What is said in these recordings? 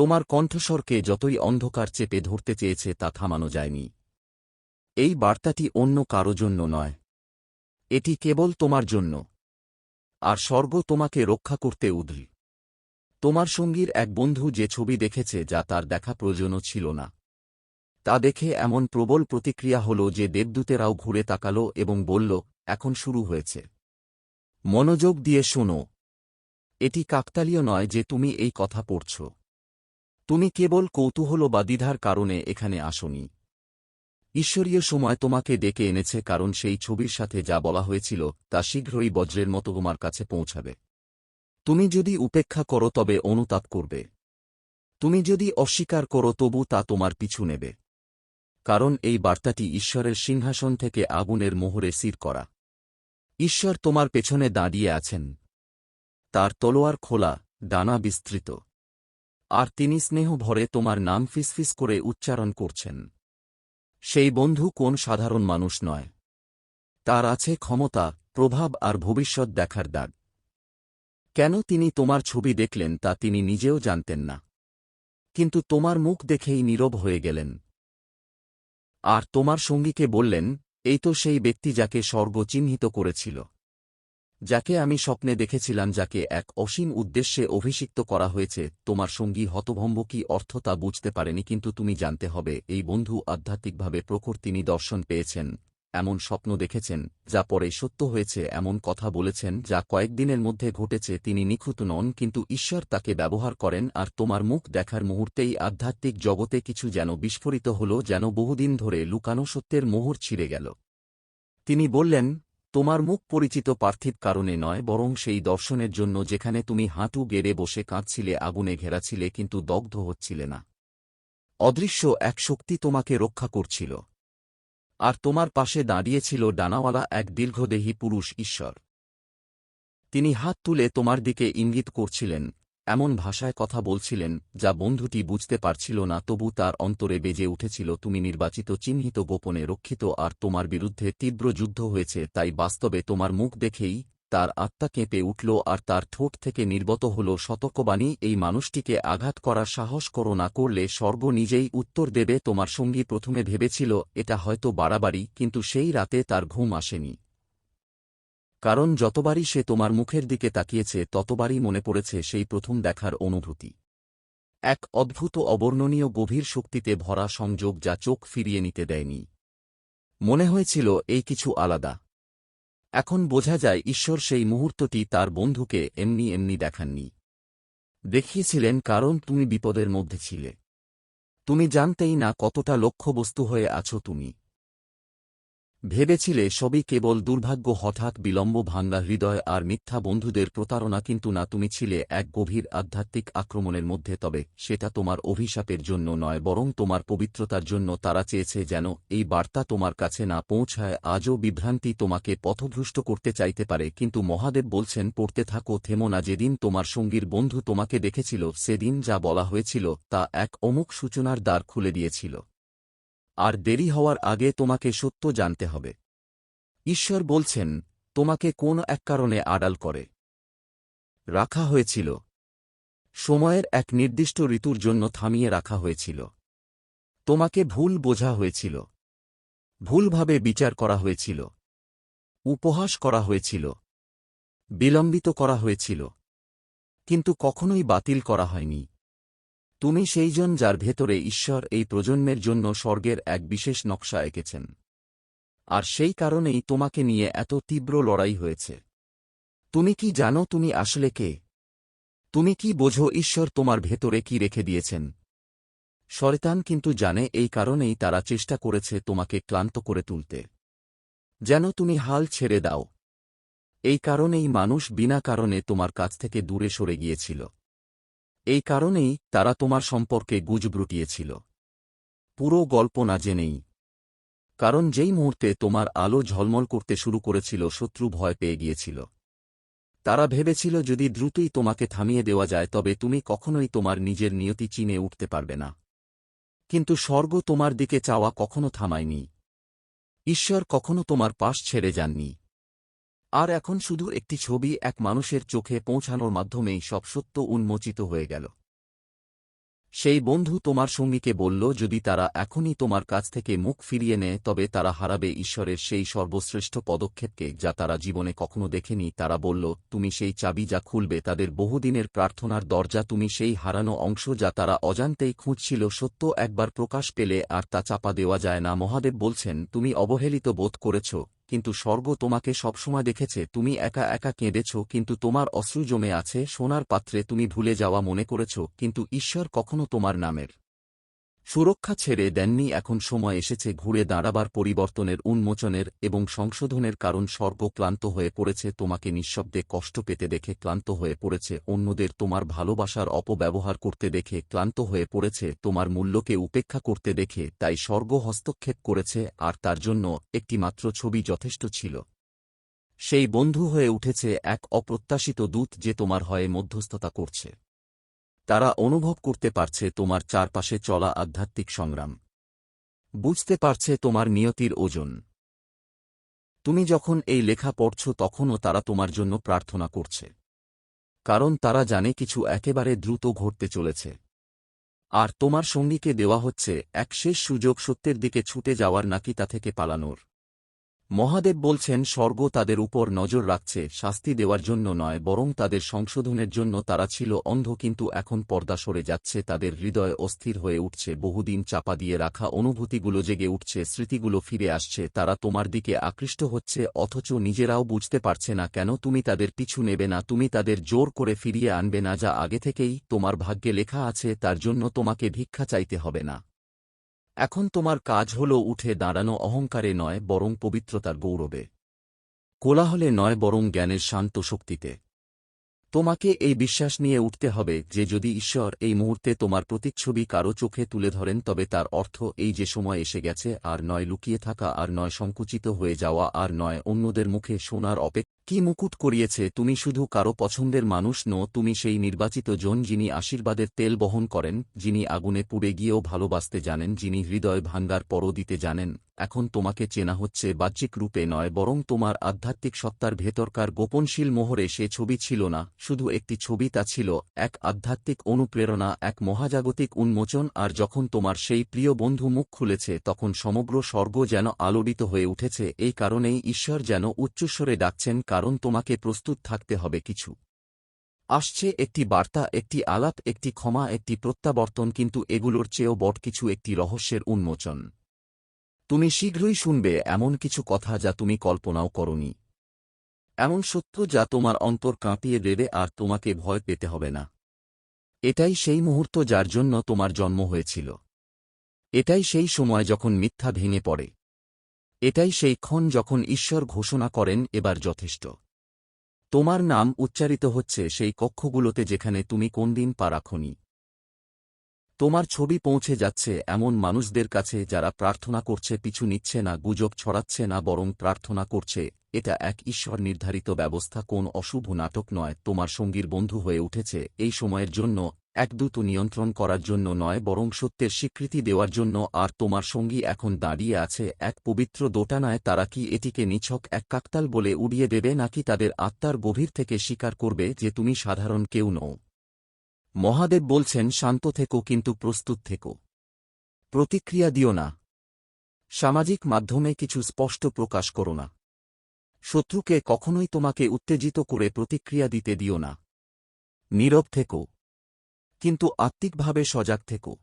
তোমার কণ্ঠস্বরকে যতই অন্ধকার চেপে ধরতে চেয়েছে তা থামানো যায়নি। এই বার্তাটি অন্য কারও জন্য নয়। এটি কেবল তোমার জন্য। আর স্বর্গ তোমাকে রক্ষা করতে উদ্রি তোমার সঙ্গীর এক বন্ধু যে ছবি দেখেছে যা তার দেখা প্রয়োজনও ছিল না। তা দেখে এমন প্রবল প্রতিক্রিয়া হল যে দেবদূতেরাও ঘুরে তাকাল এবং বলল, এখন শুরু হয়েছে। মনোযোগ দিয়ে শোনো। এটি কাকতালীয় নয় যে তুমি এই কথা পড়ছ। তুমি কেবল কৌতূহল বা দ্বিধার কারণে এখানে আসনি। ঈশ্বরীয় সময় তোমাকে ডেকে এনেছে কারণ সেই ছবির সাথে যা বলা হয়েছিল তা শীঘ্রই বজ্রের মতো তোমার কাছে পৌঁছাবে। তুমি যদি উপেক্ষা করো তবে অনুতাপ করবে। তুমি যদি অস্বীকার করো তবু তা তোমার পিছু নেবে। কারণ এই বার্তাটি ঈশ্বরের সিংহাসন থেকে আগুনের মোহরে সির করা। ঈশ্বর তোমার পেছনে দাঁড়িয়ে আছেন। তার তলোয়ার খোলা, ডানা বিস্তৃত। আর তিনি স্নেহ ভরে তোমার নাম ফিসফিস করে উচ্চারণ করছেন। সেই বন্ধু কোন সাধারণ মানুষ নয়। তার আছে ক্ষমতা, প্রভাব আর ভবিষ্যৎ দেখার দাগ। কেন তিনি তোমার ছবি দেখলেন তা তিনি নিজেও জানতেন না। কিন্তু তোমার মুখ দেখেই নীরব হয়ে গেলেন। আর তোমার সঙ্গীকে বললেন, এই তো সেই ব্যক্তি যাকে স্বর্গ চিহ্নিত করেছিল। যাকে আমি স্বপ্নে দেখেছিলাম, যাকে এক অসীম উদ্দেশ্যে অভিষিক্ত করা হয়েছে, তোমার সঙ্গী হতভম্ব কি অর্থ তা বুঝতে পারেনি, কিন্তু তুমি জানতে হবে, এই বন্ধু আধ্যাত্মিকভাবে প্রখর তিনি দর্শন পেয়েছেন, এমন স্বপ্ন দেখেছেন, যা পরে সত্য হয়েছে, এমন কথা বলেছেন, যা কয়েকদিনের মধ্যে ঘটেছে, তিনি নিখুঁত নন, কিন্তু ঈশ্বর তাকে ব্যবহার করেন, আর তোমার মুখ দেখার মুহূর্তেই আধ্যাত্মিক জগতে কিছু যেন বিস্ফোরিত হল, যেন বহুদিন ধরে লুকানো সত্যের মোহর ছিঁড়ে গেল। তিনি বললেন তোমার মুখ পরিচিত পার্থিব কারণে নয়, বরং সেই দর্শনের জন্য যেখানে তুমি হাঁটু গেড়ে বসে কাঁদছিলে, আগুনে ঘেরাছিলে, কিন্তু দগ্ধ হচ্ছিলে না। অদৃশ্য এক শক্তি তোমাকে রক্ষা করছিল। আর তোমার পাশে দাঁড়িয়েছিল ডানাওয়ালা এক দীর্ঘদেহী পুরুষ ঈশ্বর। তিনি হাত তুলে তোমার দিকে ইঙ্গিত করছিলেন এমন ভাষায় কথা বলছিলেন, যা বন্ধুটি বুঝতে পারছিল না, তবু তার অন্তরে বেজে উঠেছিল, তুমি নির্বাচিত, চিহ্নিত, গোপনে রক্ষিত, আর তোমার বিরুদ্ধে তীব্র যুদ্ধ হয়েছে, তাই বাস্তবে তোমার মুখ দেখেই তার আত্মা কেঁপে উঠল, আর তার ঠোঁট থেকে নির্গত হল সতর্কবাণী, এই মানুষটিকে আঘাত করার সাহস করো না, করলে স্বর্গ নিজেই উত্তর দেবে, তোমার সঙ্গী প্রথমে ভেবেছিল, এটা হয়তো বাড়াবাড়ি, কিন্তু সেই রাতে তার ঘুম আসেনি। কারণ যতবারই সে তোমার মুখের দিকে তাকিয়েছে, ততবারই মনে পড়েছে সেই প্রথম দেখার অনুভূতি। এক অদ্ভুত অবর্ণনীয় গভীর শক্তিতে ভরা সংযোগ যা চোখ ফিরিয়ে নিতে দেয়নি। মনে হয়েছিল, এই কিছু আলাদা। এখন বোঝা যায়, ঈশ্বর সেই মুহূর্তটি তার বন্ধুকে এমনি এমনি দেখাননি। দেখিয়েছিলেন, কারণ তুমি বিপদের মধ্যে ছিলে। তুমি জানতেই না কতটা লক্ষ্যবস্তু হয়ে আছো তুমি। ভেবেছিলে সবই কেবল দুর্ভাগ্য, হঠাৎ বিলম্ব, ভাঙ্গা হৃদয় আর মিথ্যা বন্ধুদের প্রতারণা, কিন্তু না, তুমি ছিলে এক গভীর আধ্যাত্মিক আক্রমণের মধ্যে, তবে সেটা তোমার অভিশাপের জন্য নয়, বরং তোমার পবিত্রতার জন্য তারা চেয়েছে যেন এই বার্তা তোমার কাছে না পৌঁছায়, আজও বিভ্রান্তি তোমাকে পথভ্রষ্ট করতে চাইতে পারে, কিন্তু মহাদেব বলছেন, পড়তে থাকো, থেমো না, যেদিন তোমার সঙ্গীর বন্ধু তোমাকে দেখেছিল, সেদিন যা বলা হয়েছিল তা এক অমুক সূচনার দ্বার খুলে দিয়েছিল। আর দেরি হওয়ার আগে তোমাকে সত্য জানতে হবে। ঈশ্বর বলছেন, তোমাকে কোন এক কারণে আড়াল করে। রাখা হয়েছিল। সময়ের এক নির্দিষ্ট ঋতুর জন্য থামিয়ে রাখা হয়েছিল। তোমাকে ভুল বোঝা হয়েছিল। ভুলভাবে বিচার করা হয়েছিল। উপহাস করা হয়েছিল। বিলম্বিত করা হয়েছিল। কিন্তু কখনোই বাতিল করা হয়নি। তুমি সেইজন যার ভেতরে ঈশ্বর এই প্রজন্মের জন্য স্বর্গের এক বিশেষ নকশা এঁকেছেন। আর সেই কারণেই তোমাকে নিয়ে এত তীব্র লড়াই হয়েছে। তুমি কি জানো তুমি আসলে কে? তুমি কি বোঝো ঈশ্বর তোমার ভেতরে কি রেখে দিয়েছেন? শয়তান কিন্তু জানে এই কারণেই তারা চেষ্টা করেছে তোমাকে ক্লান্ত করে তুলতে। যেন তুমি হাল ছেড়ে দাও। এই কারণেই মানুষ বিনা কারণে তোমার কাছ থেকে দূরে সরে গিয়েছিল। এই কারণেই তারা তোমার সম্পর্কে গুজব রুটিয়েছিল পুরো গল্প না জেনেই। কারণ যেই মুহূর্তে তোমার আলো ঝলমল করতে শুরু করেছিল, শত্রু ভয় পেয়ে গিয়েছিল। তারা ভেবেছিল, যদি দ্রুতই তোমাকে থামিয়ে দেওয়া যায়, তবে তুমি কখনোই তোমার নিজের নিয়তি চিনে উঠতে পারবে না। কিন্তু স্বর্গ তোমার দিকে চাওয়া কখনো থামায়নি। ঈশ্বর কখনো তোমার পাশ ছেড়ে যাননি। আর এখন শুধু একটি ছবি এক মানুষের চোখে পৌঁছানোর মাধ্যমেই সব সত্য উন্মোচিত হয়ে গেল। সেই বন্ধু তোমার সঙ্গীকে বলল, যদি তারা এখনই তোমার কাছ থেকে মুখ ফিরিয়ে নেয়, তবে তারা হারাবে ঈশ্বরের সেই সর্বশ্রেষ্ঠ পদক্ষেপকে যা তারা জীবনে কখনো দেখেনি। তারা বলল, তুমি সেই চাবি যা খুলবে, তাদের বহুদিনের প্রার্থনার দরজা, তুমি সেই হারানো অংশ যা তারা অজান্তেই খুঁজছিল, সত্য একবার প্রকাশ পেলে আর তা চাপা দেওয়া যায় না। মহাদেব বলছেন, তুমি অবহেলিত বোধ করেছ। কিন্তু স্বর্গ তোমাকে সবসময় দেখেছে, তুমি একা একা কেঁদেছ, কিন্তু তোমার অশ্রু জমে আছে, সোনার পাত্রে তুমি ভুলে যাওয়া মনে করেছ, কিন্তু ঈশ্বর কখনো তোমার নামের সুরক্ষা ছেড়ে দেননি, এখন সময় এসেছে ঘুরে দাঁড়াবার পরিবর্তনের, উন্মোচনের এবং সংশোধনের কারণ স্বর্গ ক্লান্ত হয়ে পড়েছে, তোমাকে নিঃশব্দে কষ্ট পেতে দেখে ক্লান্ত হয়ে পড়েছে, অন্যদের তোমার ভালোবাসার অপব্যবহার করতে দেখে ক্লান্ত হয়ে পড়েছে, তোমার মূল্যকে উপেক্ষা করতে দেখে, তাই স্বর্গ হস্তক্ষেপ করেছে, আর তার জন্য একটি মাত্র ছবি যথেষ্ট ছিল। সেই বন্ধু হয়ে উঠেছে এক অপ্রত্যাশিত দূত যে তোমার হয়ে মধ্যস্থতা করছে। তারা অনুভব করতে পারছে তোমার চারপাশে চলা আধ্যাত্মিক সংগ্রাম। বুঝতে পারছে তোমার নিয়তির ওজন। তুমি যখন এই লেখা পড়ছ তখনও তারা তোমার জন্য প্রার্থনা করছে। কারণ তারা জানে কিছু একেবারে দ্রুত ঘটতে চলেছে। আর তোমার সঙ্গীকে দেওয়া হচ্ছে, এক শেষ সুযোগ সত্যের দিকে ছুটে যাওয়ার নাকি তা থেকে পালানোর। মহাদেব বলছেন, স্বর্গ তাদের উপর নজর রাখছে, শাস্তি দেওয়ার জন্য নয়, বরং তাদের সংশোধনের জন্য তারা ছিল অন্ধ, কিন্তু এখন পর্দা সরে যাচ্ছে, তাদের হৃদয় অস্থির হয়ে উঠছে, বহুদিন চাপা দিয়ে রাখা অনুভূতিগুলো জেগে উঠছে, স্মৃতিগুলো ফিরে আসছে, তারা তোমার দিকে আকৃষ্ট হচ্ছে, অথচ নিজেরাও বুঝতে পারছে না কেন তুমি তাদের পিছু নেবে না, তুমি তাদের জোর করে ফিরিয়ে আনবে না, যা আগে থেকেই তোমার ভাগ্যে লেখা আছে, তার জন্য তোমাকে ভিক্ষা চাইতে হবে না। এখন তোমার কাজ হল উঠে দাঁড়ানো অহংকারে নয়, বরং পবিত্রতার গৌরবে। কোলাহলে নয়, বরং জ্ঞানের শান্ত শক্তিতে। তোমাকে এই বিশ্বাস নিয়ে উঠতে হবে যে যদি ঈশ্বর এই মুহূর্তে তোমার প্রতিচ্ছবি কারও চোখে তুলে ধরেন, তবে তার অর্থ এই যে সময় এসে গেছে, আর নয় লুকিয়ে থাকা, আর নয় সংকুচিত হয়ে যাওয়া, আর নয় অন্যদের মুখে শোনার অপেক্ষা কি মুকুট করিয়েছে, তুমি শুধু কারও পছন্দের মানুষ নো, তুমি সেই নির্বাচিত জন যিনি আশীর্বাদের তেল বহন করেন, যিনি আগুনে পুড়ে গিয়েও ভালোবাসতে জানেন, যিনি হৃদয় ভাঙ্গার পরও দিতে জানেন। এখন তোমাকে চেনা হচ্ছে বাহ্যিক রূপে নয়, বরং তোমার আধ্যাত্মিক সত্তার ভেতরকার গোপনশীল মোহরে সে ছবি ছিল না, শুধু একটি ছবি তা ছিল, এক আধ্যাত্মিক অনুপ্রেরণা, এক মহাজাগতিক উন্মোচন, আর যখন তোমার সেই প্রিয় বন্ধু মুখ খুলেছে, তখন সমগ্র স্বর্গ যেন আলোড়িত হয়ে উঠেছে, এই কারণেই ঈশ্বর যেন উচ্চস্বরে ডাকছেন কারণ তোমাকে প্রস্তুত থাকতে হবে কিছু। আসছে একটি বার্তা, একটি আলাপ, একটি ক্ষমা, একটি প্রত্যাবর্তন, কিন্তু এগুলোর চেয়েও বট কিছু একটি রহস্যের উন্মোচন। তুমি শীঘ্রই শুনবে এমন কিছু কথা যা তুমি কল্পনাও করনি। এমন সত্য যা তোমার অন্তর কাঁপিয়ে দেবে আর তোমাকে ভয় পেতে হবে না। এটাই সেই মুহূর্ত যার জন্য তোমার জন্ম হয়েছিল। এটাই সেই সময় যখন মিথ্যা ভেঙে পড়ে। এটাই সেই ক্ষণ যখন ঈশ্বর ঘোষণা করেন, এবার যথেষ্ট। তোমার নাম উচ্চারিত হচ্ছে সেই কক্ষগুলোতে যেখানে তুমি কোনদিন পা রাখনি। তোমার ছবি পৌঁছে যাচ্ছে এমন মানুষদের কাছে যারা প্রার্থনা করছে, পিছু নিচ্ছে না, গুজব ছড়াচ্ছে না, বরং প্রার্থনা করছে, এটা এক ঈশ্বর নির্ধারিত ব্যবস্থা, কোন অশুভ নাটক নয়, তোমার সঙ্গীর বন্ধু হয়ে উঠেছে, এই সময়ের জন্য এক দ্রুত নিয়ন্ত্রণ করার জন্য নয়, বরং সত্যের স্বীকৃতি দেওয়ার জন্য। আর তোমার সঙ্গী এখন দাঁড়িয়ে আছে, এক পবিত্র দোটানায় তারা কি এটিকে নিছক, এক কাকতাল বলে উড়িয়ে দেবে, নাকি তাদের আত্মার গভীর থেকে স্বীকার করবে যে তুমি সাধারণ কেউ নও? মহাদেব বলছেন, শান্ত থেকো কিন্তু প্রস্তুত থেকো। প্রতিক্রিয়া দিও না। সামাজিক মাধ্যমে কিছু স্পষ্ট প্রকাশ করো না। শত্রুকে কখনোই তোমাকে উত্তেজিত করে প্রতিক্রিয়া দিতে দিও না। নীরব থেকো। কিন্তু আত্মিকভাবে সজাগ থেকো।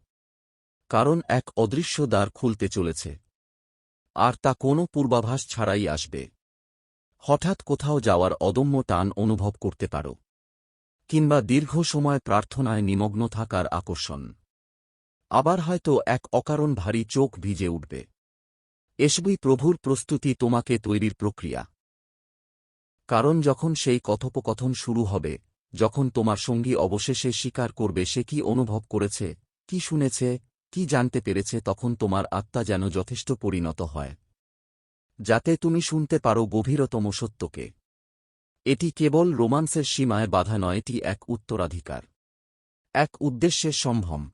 কারণ এক অদৃশ্য দ্বার খুলতে চলেছে। আর তা কোনো পূর্বাভাস ছাড়াই আসবে। হঠাৎ কোথাও যাওয়ার অদম্য টান অনুভব করতে পারো। কিংবা দীর্ঘ সময় প্রার্থনায় নিমগ্ন থাকার আকর্ষণ। আবার হয়তো এক অকারণ ভারী চোখ ভিজে উঠবে। এসবই প্রভুর প্রস্তুতি তোমাকে তৈরির প্রক্রিয়া। কারণ যখন সেই কথোপকথন শুরু হবে যখন তোমার সঙ্গী অবশেষে স্বীকার করবে সে কি অনুভব করেছে, কি শুনেছে, কি জানতে পেরেছে, তখন তোমার আত্মা যেন যথেষ্ট পরিণত হয়। যাতে তুমি শুনতে পারো গভীরতম সত্যকে। এটি কেবল রোমান্সের সীমায় বাধা নয়, এটি এক উত্তরাধিকার। এক উদ্দেশ্যের সম্ভ্রম।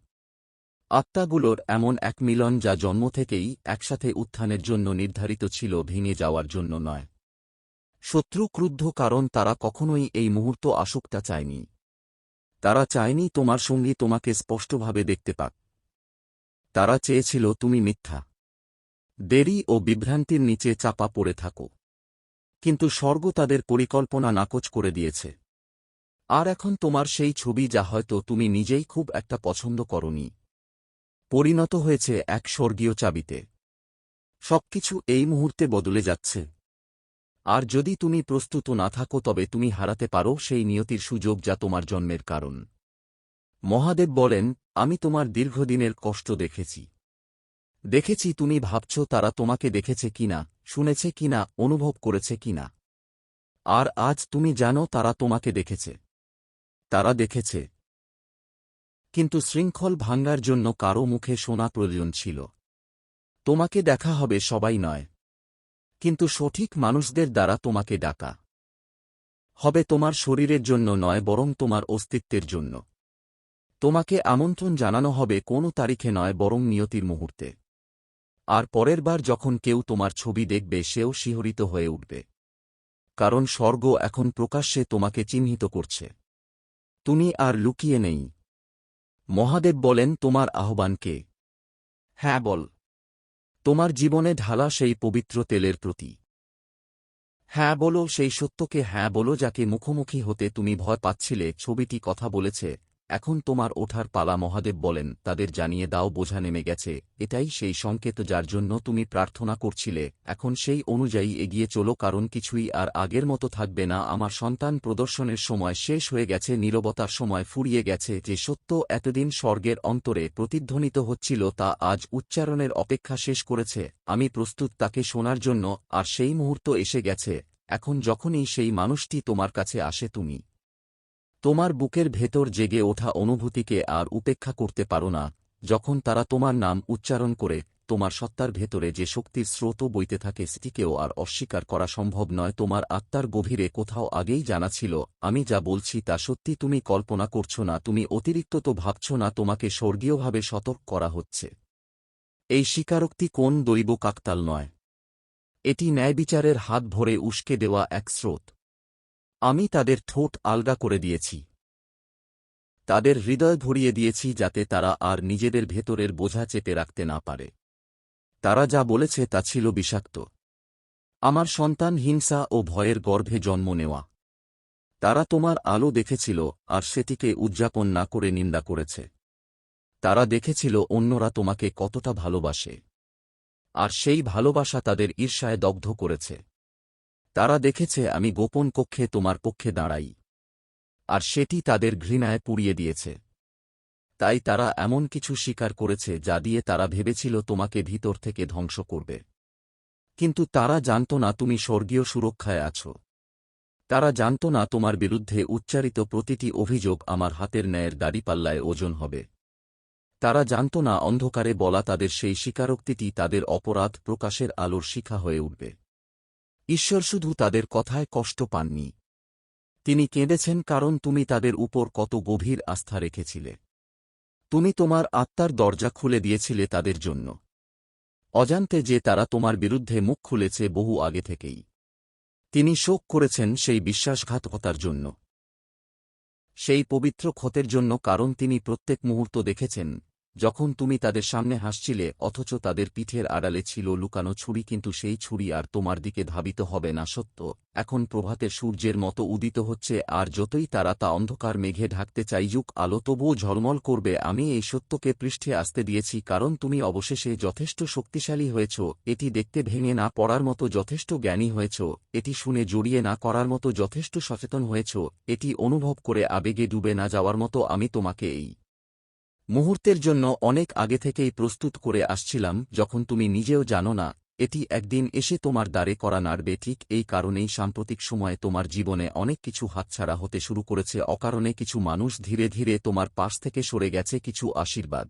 আত্মাগুলোর এমন এক মিলন যা জন্ম থেকেই একসাথে উত্থানের জন্য নির্ধারিত ছিল, ভেঙে যাওয়ার জন্য নয়। শত্রু ক্রুদ্ধ কারণ তারা কখনোই এই মুহূর্ত আসুকটা চায়নি। তারা চায়নি তোমার সঙ্গী তোমাকে স্পষ্টভাবে দেখতে পাক। তারা চেয়েছিল তুমি মিথ্যা। দেরি ও বিভ্রান্তির নিচে চাপা পড়ে থাকো। কিন্তু স্বর্গ তাদের পরিকল্পনা নাকচ করে দিয়েছে। আর এখন তোমার সেই ছবি যা হয়তো তুমি নিজেই খুব একটা পছন্দ করনি। পরিণত হয়েছে এক স্বর্গীয় চাবিতে। সবকিছু এই মুহূর্তে বদলে যাচ্ছে। আর যদি তুমি প্রস্তুত না থাকো তবে তুমি হারাতে পারো সেই নিয়তির সুযোগ যা তোমার জন্মের কারণ। মহাদেব বলেন, আমি তোমার দীর্ঘদিনের কষ্ট দেখেছি। দেখেছি তুমি ভাবছ তারা তোমাকে দেখেছে কিনা, শুনেছে কিনা, অনুভব করেছে কিনা। আর আজ তুমি জানো তারা তোমাকে দেখেছে। তারা দেখেছে। কিন্তু শৃঙ্খল ভাঙ্গার জন্য কারও মুখে শোনা প্রয়োজন ছিল। তোমাকে দেখা হবে সবাই নয়। কিন্তু সঠিক মানুষদের দ্বারা তোমাকে ডাকা হবে তোমার শরীরের জন্য নয়, বরং তোমার অস্তিত্বের জন্য। তোমাকে আমন্ত্রণ জানানো হবে কোনো তারিখে নয়, বরং নিয়তির মুহূর্তে। আর পরের বার যখন কেউ তোমার ছবি দেখবে, সেও শিহরিত হয়ে উঠবে। কারণ স্বর্গ এখন প্রকাশ্যে তোমাকে চিহ্নিত করছে। তুমি আর লুকিয়ে নেই। মহাদেব বলেন, তোমার আহ্বানকে হ্যাঁ বল। তোমার জীবনে ঢালা সেই পবিত্র তেলের প্রতি। হ্যাঁ বলো, সেই সত্যকে হ্যাঁ বলো, যাকে মুখোমুখি হতে তুমি ভয় পাচ্ছিলে, ছবিটি কথা বলেছে এখন তোমার ওঠার পালা মহাদেব বলেন, তাদের জানিয়ে দাও বোঝা নেমে গেছে, এটাই সেই সংকেত যার জন্য তুমি প্রার্থনা করছিলে, এখন সেই অনুযায়ী এগিয়ে চলো কারণ কিছুই আর আগের মতো থাকবে না, আমার সন্তান প্রদর্শনের সময় শেষ হয়ে গেছে, নীরবতার সময় ফুরিয়ে গেছে, যে সত্য এতদিন স্বর্গের অন্তরে প্রতিধ্বনিত হচ্ছিল তা আজ উচ্চারণের অপেক্ষা শেষ করেছে, আমি প্রস্তুত তাকে শোনার জন্য, আর সেই মুহূর্ত এসে গেছে, এখন যখনই সেই মানুষটি তোমার কাছে আসে তুমি। তোমার বুকের ভেতর জেগে ওঠা অনুভূতিকে আর উপেক্ষা করতে পারো না, যখন তারা তোমার নাম উচ্চারণ করে, তোমার সত্তার ভেতরে যে শক্তির স্রোত বইতে থাকে সেটিকেও আর অস্বীকার করা সম্ভব নয়। তোমার আত্মার গভীরে কোথাও আগেই জানা ছিল, আমি যা বলছি তা সত্যি তুমি কল্পনা করছ না, তুমি অতিরিক্ত তো ভাবছ না, তোমাকে স্বর্গীয়ভাবে সতর্ক করা হচ্ছে। এই স্বীকারোক্তি কোন দৈব কাকতাল নয়। এটি ন্যায়বিচারের হাত ভরে উস্কে দেওয়া এক স্রোত। আমি তাদের ঠোঁট আলগা করে দিয়েছি। তাদের হৃদয় ভরিয়ে দিয়েছি যাতে তারা আর নিজেদের ভেতরের বোঝা চেপে রাখতে না পারে। তারা যা বলেছে তা ছিল বিষাক্ত। আমার সন্তান হিংসা ও ভয়ের গর্ভে জন্ম নেওয়া। তারা তোমার আলো দেখেছিল আর সেটিকে উদযাপন না করে নিন্দা করেছে। তারা দেখেছিল অন্যরা তোমাকে কতটা ভালোবাসে। আর সেই ভালোবাসা তাদের ঈর্ষায় দগ্ধ করেছে। তারা দেখেছে আমি গোপন কক্ষে তোমার পক্ষে দাঁড়াই। আর সেটি তাদের ঘৃণায় পুড়িয়ে দিয়েছে। তাই তারা এমন কিছু স্বীকার করেছে যা দিয়ে তারা ভেবেছিল তোমাকে ভিতর থেকে ধ্বংস করবে। কিন্তু তারা জানত না তুমি স্বর্গীয় সুরক্ষায় আছো। তারা জানত না তোমার বিরুদ্ধে উচ্চারিত প্রতিটি অভিযোগ আমার হাতের ন্যায়ের দাড়িপাল্লায় ওজন হবে। তারা জানত না অন্ধকারে বলা তাদের সেই স্বীকারোক্তিটি তাদের অপরাধ প্রকাশের আলোর শিখা হয়ে উঠবে। ঈশ্বর শুধু তাদের কথায় কষ্ট পাননি। তিনি কেঁদেছেন কারণ তুমি তাদের উপর কত গভীর আস্থা রেখেছিলে। তুমি তোমার আত্মার দরজা খুলে দিয়েছিলে তাদের জন্য। অজান্তে যে তারা তোমার বিরুদ্ধে মুখ খুলেছে বহু আগে থেকেই। তিনি শোক করেছেন সেই বিশ্বাসঘাতকতার জন্য। সেই পবিত্র ক্ষতের জন্য কারণ তিনি প্রত্যেক মুহূর্ত দেখেছেন যখন তুমি তাদের সামনে হাসছিলে, অথচ তাদের পিঠের আড়ালে ছিল লুকানো ছুরি, কিন্তু সেই ছুরি আর তোমার দিকে ধাবিত হবে না, সত্য। এখন প্রভাতের সূর্যের মতো উদিত হচ্ছে, আর যতই তারা তা অন্ধকার মেঘে ঢাকতে চাইজুক আলো তবুও ঝলমল করবে। আমি এই সত্যকে পৃষ্ঠে আসতে দিয়েছি, কারণ তুমি অবশেষে যথেষ্ট শক্তিশালী হয়েছ। এটি দেখতে ভেঙে না পড়ার মতো যথেষ্ট জ্ঞানী হয়েছ। এটি শুনে জড়িয়ে না করার মতো যথেষ্ট সচেতন হয়েছ। এটি অনুভব করে আবেগে ডুবে না যাওয়ার মতো আমি তোমাকে এই মুহূর্তের জন্য অনেক আগে থেকেই প্রস্তুত করে আসছিলাম, যখন তুমি নিজেও জানো না, এটি একদিন এসে তোমার দ্বারে করা নাড়বে, ঠিক এই কারণেই সাম্প্রতিক সময়ে তোমার জীবনে অনেক কিছু হাতছাড়া হতে শুরু করেছে, অকারণে কিছু মানুষ ধীরে ধীরে তোমার পাশ থেকে সরে গেছে, কিছু আশীর্বাদ।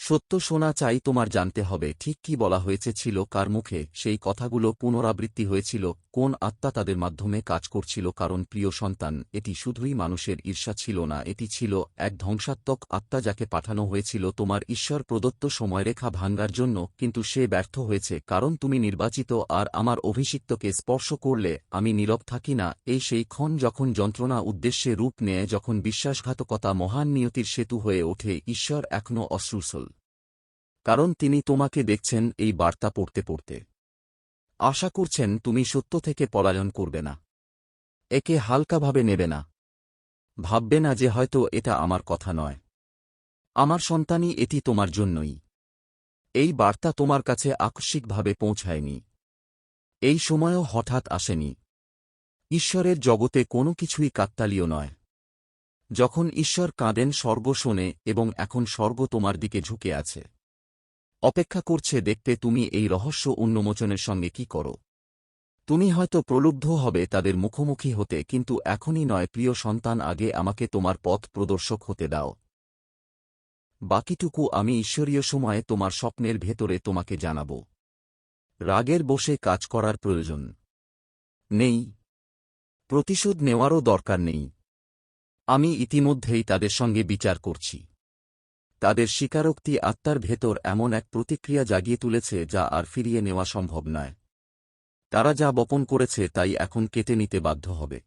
সত্য শোনা চাই তোমার জানতে হবে, ঠিক কি বলা হয়েছে ছিল কার মুখে, সেই কথাগুলো পুনরাবৃত্তি হয়েছিল, কোন আত্মা তাদের মাধ্যমে কাজ করছিল, কারণ প্রিয় সন্তান, এটি শুধুই মানুষের ঈর্ষা ছিল না, এটি ছিল এক ধ্বংসাত্মক আত্মা যাকে পাঠানো হয়েছিল তোমার ঈশ্বর প্রদত্ত সময়রেখা ভাঙ্গার জন্য, কিন্তু সে ব্যর্থ হয়েছে, কারণ তুমি নির্বাচিত আর আমার অভিষিক্তকে স্পর্শ করলে আমি নীরব থাকি না, এই সেই ক্ষণ যখন যন্ত্রণা উদ্দেশ্যে রূপ নেয়, যখন বিশ্বাসঘাতকতা মহান নিয়তির সেতু হয়ে ওঠে, ঈশ্বর এখনও অশ্রুসল। কারণ তিনি তোমাকে দেখছেন এই বার্তা পড়তে পড়তে। আশা করছেন তুমি সত্য থেকে পলায়ন করবে না। একে হালকাভাবে নেবে না। ভাববে না যে হয়তো এটা আমার কথা নয়। আমার সন্তানই এটি তোমার জন্যই। এই বার্তা তোমার কাছে আকস্মিকভাবে পৌঁছায়নি। এই সময়ও হঠাৎ আসেনি। ঈশ্বরের জগতে কোনো কিছুই কাকতালীয় নয়। যখন ঈশ্বর কাঁদেন স্বর্গ শোনে এবং এখন স্বর্গ তোমার দিকে ঝুঁকে আছে। অপেক্ষা করছে দেখতে তুমি এই রহস্য উন্মোচনের সঙ্গে কি করো। তুমি হয়তো প্রলুব্ধ হবে তাদের মুখোমুখি হতে, কিন্তু এখনই নয়, প্রিয় সন্তান, আগে আমাকে তোমার পথ প্রদর্শক হতে দাও। বাকিটুকু আমি ঈশ্বরীয় সময়ে তোমার স্বপ্নের ভেতরে তোমাকে জানাব। রাগের বসে কাজ করার প্রয়োজন নেই। প্রতিশোধ নেওয়ারও দরকার নেই। আমি ইতিমধ্যেই তাদের সঙ্গে বিচার করছি। তাদের স্বীকারোক্তি আত্মার ভেতর এমন এক প্রতিক্রিয়া জাগিয়ে তুলেছে যা আর ফিরিয়ে নেওয়া সম্ভব নয়। তারা যা বপন করেছে তাই এখন কেটে নিতে বাধ্য হবে।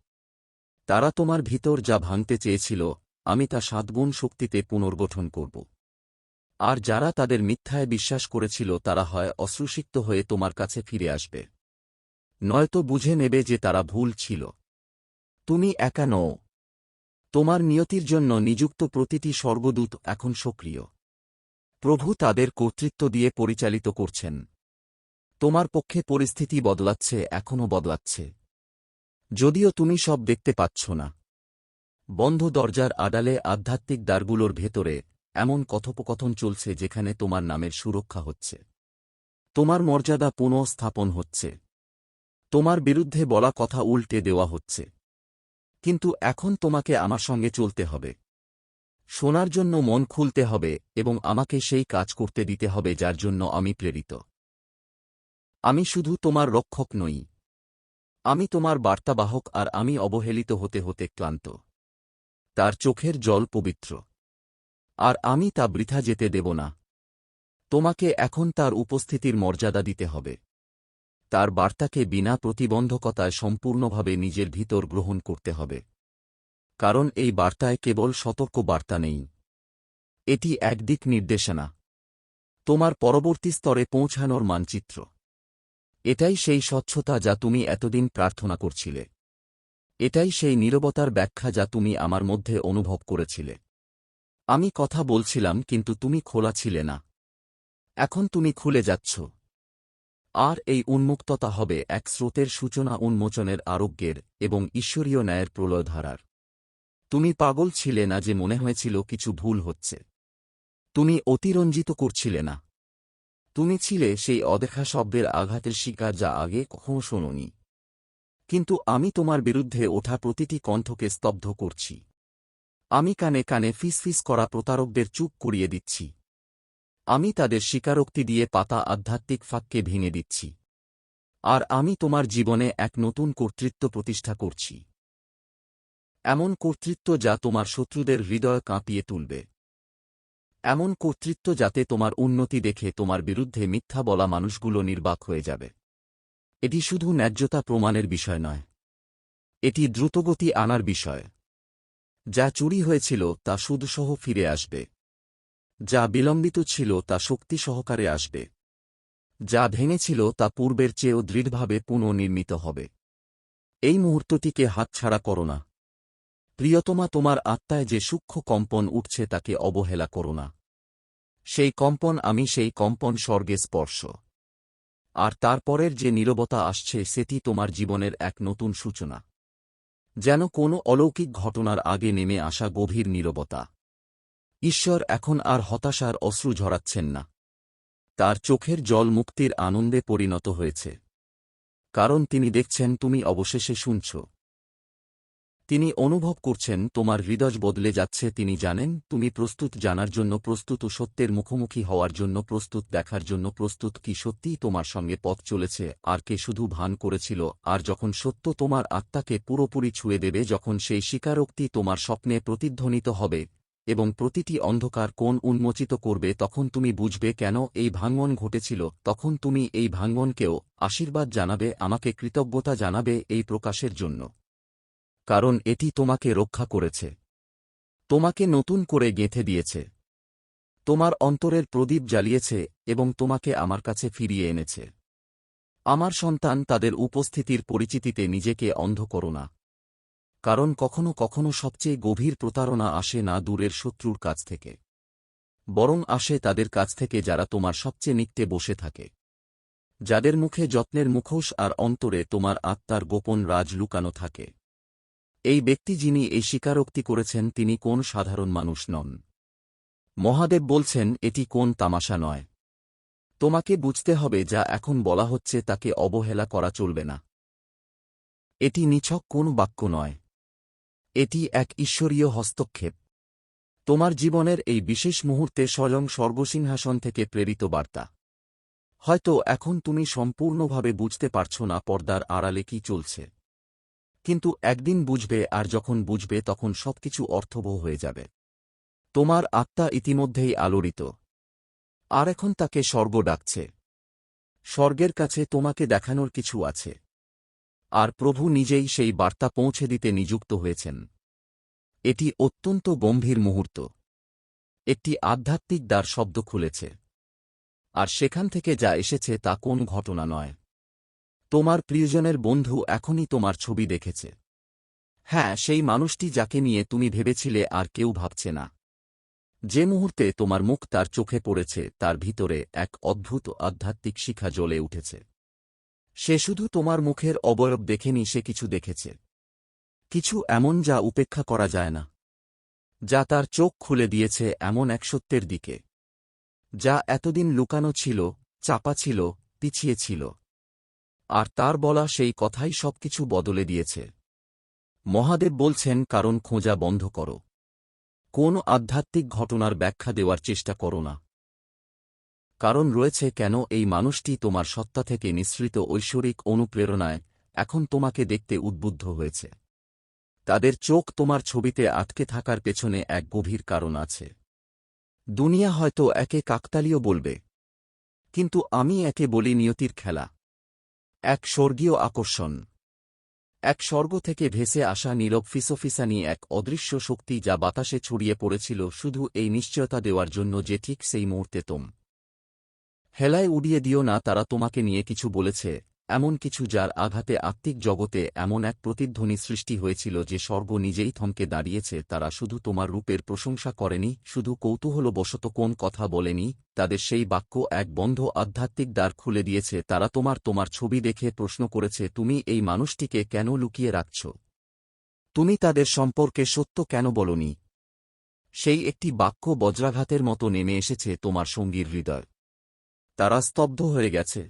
তারা তোমার ভিতর যা ভাঙতে চেয়েছিল, আমি তা সাতগুণ শক্তিতে পুনর্গঠন করব। আর যারা তাদের মিথ্যায় বিশ্বাস করেছিল, তারা হয় অশ্রুসিক্ত হয়ে তোমার কাছে ফিরে আসবে। নয়তো বুঝে নেবে যে তারা ভুল ছিল। তুমি একা নও তোমার নিয়তির জন্য নিযুক্ত প্রতিটি স্বর্গদূত এখন সক্রিয়। প্রভু তাদের কর্তৃত্ব দিয়ে পরিচালিত করছেন। তোমার পক্ষে পরিস্থিতি বদলাচ্ছে, এখনও বদলাচ্ছে। যদিও তুমি সব দেখতে পাচ্ছ না। বন্ধ দরজার আড়ালে আধ্যাত্মিক দ্বারগুলোর ভেতরে এমন কথোপকথন চলছে যেখানে তোমার নামের সুরক্ষা হচ্ছে। তোমার মর্যাদা পুনঃস্থাপন হচ্ছে। তোমার বিরুদ্ধে বলা কথা উল্টে দেওয়া হচ্ছে। কিন্তু এখন তোমাকে আমার সঙ্গে চলতে হবে। শোনার জন্য মন খুলতে হবে এবং আমাকে সেই কাজ করতে দিতে হবে যার জন্য আমি প্রেরিত। আমি শুধু তোমার রক্ষক নই। আমি তোমার বার্তাবাহক আর আমি অবহেলিত হতে হতে ক্লান্ত। তার চোখের জল পবিত্র। আর আমি তা বৃথা যেতে দেব না। তোমাকে এখন তার উপস্থিতির মর্যাদা দিতে হবে। তার বার্তাকে বিনা প্রতিবন্ধকতায় সম্পূর্ণভাবে নিজের ভিতর গ্রহণ করতে হবে। কারণ এই বার্তায় কেবল সতর্ক বার্তা নেই। এটি একদিক নির্দেশনা। তোমার পরবর্তী স্তরে পৌঁছানোর মানচিত্র। এটাই সেই স্বচ্ছতা যা তুমি এতদিন প্রার্থনা করছিলে। এটাই সেই নীরবতার ব্যাখ্যা যা তুমি আমার মধ্যে অনুভব করেছিলে। আমি কথা বলছিলাম, কিন্তু তুমি খোলা ছিলে না। এখন তুমি খুলে যাচ্ছ। আর এই উন্মুক্ততা হবে এক স্রোতের সূচনা উন্মোচনের আরোগ্যের এবং ঈশ্বরীয় ন্যায়ের প্রলয়ধারার। তুমি পাগল ছিলে না যে মনে হয়েছিল কিছু ভুল হচ্ছে। তুমি অতিরঞ্জিত করছিলে না। তুমি ছিলে সেই অদেখা শব্দের আঘাতের শিকার যা আগে কখনো শোনি কিন্তু আমি তোমার বিরুদ্ধে ওঠা প্রতিটি কণ্ঠকে স্তব্ধ করছি। আমি কানে কানে ফিসফিস করা প্রতারকদের চুপ করিয়ে দিচ্ছি। আমি তাদের স্বীকারোক্তি দিয়ে পাতা আধ্যাত্মিক ফাঁককে ভেঙে দিচ্ছি। আর আমি তোমার জীবনে এক নতুন কর্তৃত্ব প্রতিষ্ঠা করছি। এমন কর্তৃত্ব যা তোমার শত্রুদের হৃদয় কাঁপিয়ে তুলবে। এমন কর্তৃত্ব যাতে তোমার উন্নতি দেখে তোমার বিরুদ্ধে মিথ্যা বলা মানুষগুলো নির্বাক হয়ে যাবে। এটি শুধু ন্যায্যতা প্রমাণের বিষয় নয়। এটি দ্রুতগতি আনার বিষয়। যা চুরি হয়েছিল তা সুদসহ ফিরে আসবে। যা বিলম্বিত ছিল তা শক্তি সহকারে আসবে। যা ভেঙেছিল তা পূর্বের চেয়েও দৃঢ়ভাবে পুনর্নির্মিত হবে। এই মুহূর্তটিকে হাতছাড়া করো না। প্রিয়তমা তোমার আত্মায় যে সূক্ষ্ম কম্পন উঠছে তাকে অবহেলা করো না। সেই কম্পন আমি সেই কম্পন স্বর্গে স্পর্শ। আর তারপরের যে নীরবতা আসছে সেটি তোমার জীবনের এক নতুন সূচনা। যেন কোনো অলৌকিক ঘটনার আগে নেমে আসা গভীর নীরবতা। ঈশ্বর এখন আর হতাশার অশ্রু ঝরাচ্ছেন না। তার চোখের জল মুক্তির আনন্দে পরিণত হয়েছে। কারণ তিনি দেখছেন তুমি অবশেষে শুনছ। তিনি অনুভব করছেন তোমার হৃদয় বদলে যাচ্ছে। তিনি জানেন তুমি প্রস্তুত জানার জন্য প্রস্তুত ও সত্যের মুখোমুখি হওয়ার জন্য প্রস্তুত, দেখার জন্য প্রস্তুত কি সত্যিই তোমার সঙ্গে পথ চলেছে, আর কে শুধু ভান করেছিল, আর যখন সত্য তোমার আত্মাকে পুরোপুরি ছুঁয়ে দেবে, যখন সেই স্বীকারোক্তি তোমার স্বপ্নে প্রতিধ্বনিত হবে এবং প্রতিটি অন্ধকার কোন উন্মোচিত করবে তখন তুমি বুঝবে কেন এই ভাঙ্গন ঘটেছিল, তখন তুমি এই ভাঙ্গনকেও আশীর্বাদ জানাবে, আমাকে কৃতজ্ঞতা জানাবে এই প্রকাশের জন্য। কারণ এটি তোমাকে রক্ষা করেছে। তোমাকে নতুন করে গেঁথে দিয়েছে। তোমার অন্তরের প্রদীপ জ্বালিয়েছে এবং তোমাকে আমার কাছে ফিরিয়ে এনেছে। আমার সন্তান তাদের উপস্থিতির পরিচিতিতে নিজেকে অন্ধ করো না। কারণ কখনো কখনো সবচেয়ে গভীর প্রতারণা আসে না দূরের শত্রুর কাছ থেকে। বরং আসে তাদের কাছ থেকে যারা তোমার সবচেয়ে নিকটে বসে থাকে। যাদের মুখে যত্নের মুখোশ আর অন্তরে তোমার আত্মার গোপন রাজ লুকানো থাকে। এই ব্যক্তি যিনি এই স্বীকারোক্তি করেছেন, তিনি কোন সাধারণ মানুষ নন। মহাদেব বলছেন, এটি কোন তামাশা নয়। তোমাকে বুঝতে হবে যা এখন বলা হচ্ছে, তাকে অবহেলা করা চলবে না। এটি নিছক কোন বাক্য নয়। এটি এক ঈশ্বরীয় হস্তক্ষেপ। তোমার জীবনের এই বিশেষ মুহূর্তে স্বয়ং সর্বসিংহাসন থেকে প্রেরিত বার্তা। হয়তো এখন তুমি সম্পূর্ণভাবে বুঝতে পারছ না পর্দার আড়ালে কি চলছে। কিন্তু একদিন বুঝবে আর যখন বুঝবে তখন সবকিছু অর্থবহ হয়ে যাবে। তোমার আত্মা ইতিমধ্যেই আলোড়িত। আর এখন তাকে স্বর্গ ডাকছে। স্বর্গের কাছে তোমাকে দেখানোর কিছু আছে। আর প্রভু নিজেই সেই বার্তা পৌঁছে দিতে নিযুক্ত হয়েছেন। এটি অত্যন্ত গম্ভীর মুহূর্ত। একটি আধ্যাত্মিক দ্বার শব্দ খুলেছে। আর সেখান থেকে যা এসেছে তা কোন ঘটনা নয়। তোমার প্রিয়জনের বন্ধু এখনই তোমার ছবি দেখেছে। হ্যাঁ সেই মানুষটি যাকে নিয়ে তুমি ভেবেছিলে আর কেউ ভাবছে না। যে মুহূর্তে তোমার মুখ তার চোখে পড়েছে, তার ভিতরে এক অদ্ভুত আধ্যাত্মিক শিখা জ্বলে উঠেছে। সে শুধু তোমার মুখের অবয়ব দেখেনি, সে কিছু দেখেছে। কিছু এমন যা উপেক্ষা করা যায় না, যা তার চোখ খুলে দিয়েছে এমন এক সত্যের দিকে, যা এতদিন লুকানো ছিল, চাপা ছিল, পিছিয়ে ছিল। আর তার বলা সেই কথাই সবকিছু বদলে দিয়েছে। মহাদেব বলছেন, কারণ খোঁজা বন্ধ করো। কোন আধ্যাত্মিক ঘটনার ব্যাখ্যা দেওয়ার চেষ্টা করো না। কারণ রয়েছে কেন এই মানুষটি তোমার সত্তা থেকে নিঃসৃত ঐশ্বরিক অনুপ্রেরণায় এখন তোমাকে দেখতে উদ্বুদ্ধ হয়েছে। তাদের চোখ তোমার ছবিতে আটকে থাকার পেছনে এক গভীর কারণ আছে। দুনিয়া হয়তো একে কাকতালীয় বলবে, কিন্তু আমি একে বলি নিয়তির খেলা। এক স্বর্গীয় আকর্ষণ। এক স্বর্গ থেকে ভেসে আসা নীরব ফিসোফিসানি এক অদৃশ্য শক্তি যা বাতাসে ছড়িয়ে পড়েছিল শুধু এই নিশ্চয়তা দেওয়ার জন্য যে ঠিক সেই মুহূর্তে তোম। হেলায় উড়িয়ে দিও না, তারা তোমাকে নিয়ে কিছু বলেছে, এমন কিছু যার আঘাতে আত্মিক জগতে এমন এক প্রতিধ্বনি সৃষ্টি হয়েছিল যে স্বর্গ নিজেই থমকে দাঁড়িয়েছে, তারা শুধু তোমার রূপের প্রশংসা করেনি, শুধু কৌতূহলবশত কোন কথা বলেনি, তাদের সেই বাক্য এক বন্ধ আধ্যাত্মিক দ্বার খুলে দিয়েছে, তারা তোমার তোমার ছবি দেখে প্রশ্ন করেছে, তুমি এই মানুষটিকে কেন লুকিয়ে রাখছ? তুমি তাদের সম্পর্কে সত্য কেন বলনি? সেই একটি বাক্য বজ্রাঘাতের মতো নেমে এসেছে তোমার সঙ্গীর হৃদয়। তারা স্তব্ধ হয়ে গেছে।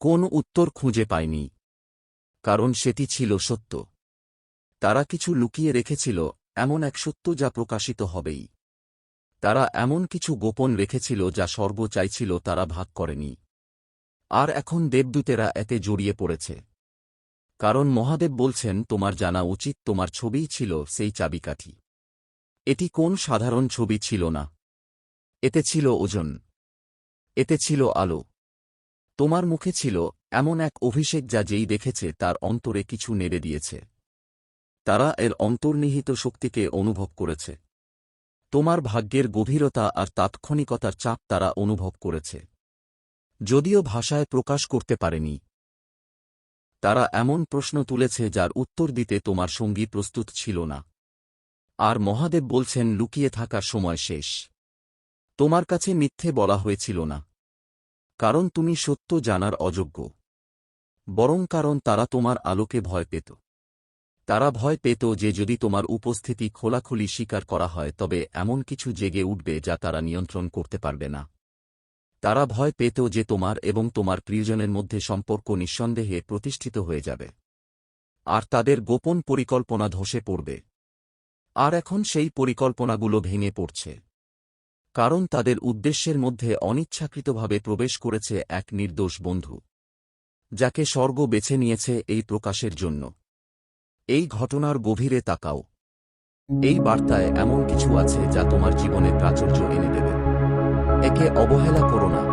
কোন উত্তর খুঁজে পায়নি, কারণ সেটি ছিল সত্য। তারা কিছু লুকিয়ে রেখেছিল, এমন এক সত্য যা প্রকাশিত হবেই। তারা এমন কিছু গোপন রেখেছিল যা স্বর্গ চাইছিল তারা ভাগ করেনি। আর এখন দেবদূতেরা এতে জড়িয়ে পড়েছে। কারণ মহাদেব বলছেন, তোমার জানা উচিত, তোমার ছবিই ছিল সেই চাবিকাঠি। এটি কোন সাধারণ ছবি ছিল না। এতে ছিল ওজন। এতে ছিল আলো। তোমার মুখে ছিল এমন এক অভিষেক যা যেই দেখেছে তার অন্তরে কিছু নেড়ে দিয়েছে। তারা এর অন্তর্নিহিত শক্তিকে অনুভব করেছে। তোমার ভাগ্যের গভীরতা আর তাৎক্ষণিকতার চাপ তারা অনুভব করেছে। যদিও ভাষায় প্রকাশ করতে পারেনি। তারা এমন প্রশ্ন তুলেছে যার উত্তর দিতে তোমার সঙ্গী প্রস্তুত ছিল না। আর মহাদেব বলছেন, লুকিয়ে থাকার সময় শেষ। তোমার কাছে মিথ্যে বলা হয়েছিল না। কারণ তুমি সত্য জানার অযোগ্য। বরং কারণ তারা তোমার আলোকে ভয় পেত। তারা ভয় পেত যে যদি তোমার উপস্থিতি খোলাখুলি স্বীকার করা হয়, তবে এমন কিছু জেগে উঠবে যা তারা নিয়ন্ত্রণ করতে পারবে না। তারা ভয় পেত যে তোমার এবং তোমার প্রিয়জনের মধ্যে সম্পর্ক নিঃসন্দেহে প্রতিষ্ঠিত হয়ে যাবে। আর তাদের গোপন পরিকল্পনা ধসে পড়বে। আর এখন সেই পরিকল্পনাগুলো ভেঙে পড়ছে। কারণ তাদের উদ্দেশ্যের মধ্যে অনিচ্ছাকৃতভাবে প্রবেশ করেছে এক নির্দোষ বন্ধু, যাকে স্বর্গ বেছে নিয়েছে এই প্রকাশের জন্য। এই ঘটনার গভীরে তাকাও। এই বার্তায় এমন কিছু আছে যা তোমার জীবনে প্রাচুর্য এনে দেবে। একে অবহেলা করো না।